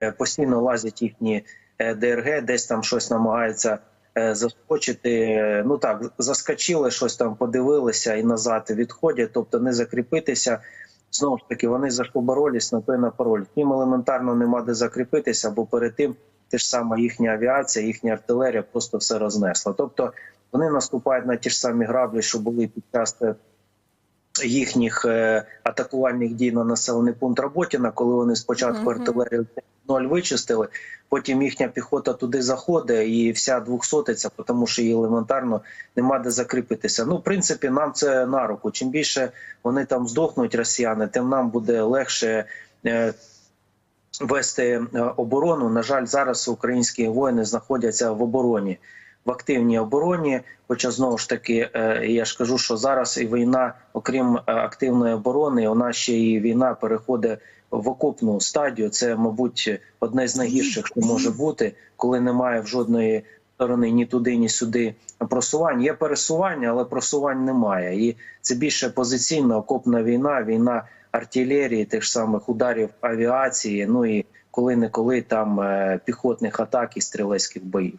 е, постійно лазять їхні е, ДРГ, десь там щось намагаються е, заскочити. Ну так, заскочили, щось там подивилися і назад відходять, тобто не закріпитися. Знову ж таки, вони за що боролись, на то й на пароль. Їм елементарно нема де закріпитися, бо перед тим те ж саме їхня авіація, їхня артилерія просто все рознесла. Тобто вони наступають на ті ж самі граблі, що були під час їхніх атакувальних дій на населений пункт Роботіна, коли вони спочатку артилерію ноль вичистили, потім їхня піхота туди заходить і вся двохсотиться, тому що її елементарно нема де закріпитися. Ну, в принципі, нам це на руку. Чим більше вони там здохнуть, росіяни, тим нам буде легше. е, Вести е, оборону. На жаль, зараз українські воїни знаходяться в обороні, в активній обороні. Хоча знову ж таки, е, я ж кажу, що зараз і війна, окрім е, активної оборони, нас ще і війна переходить в окопну стадію. Це, мабуть, одне з найгірших, що може бути, коли немає в жодної сторони ні туди, ні сюди просувань. Є пересування, але просувань немає. І це більше позиційна окопна війна, війна артилерії, тих самих ударів авіації. Ну і коли-неколи там е, піхотних атак і стрілецьких боїв.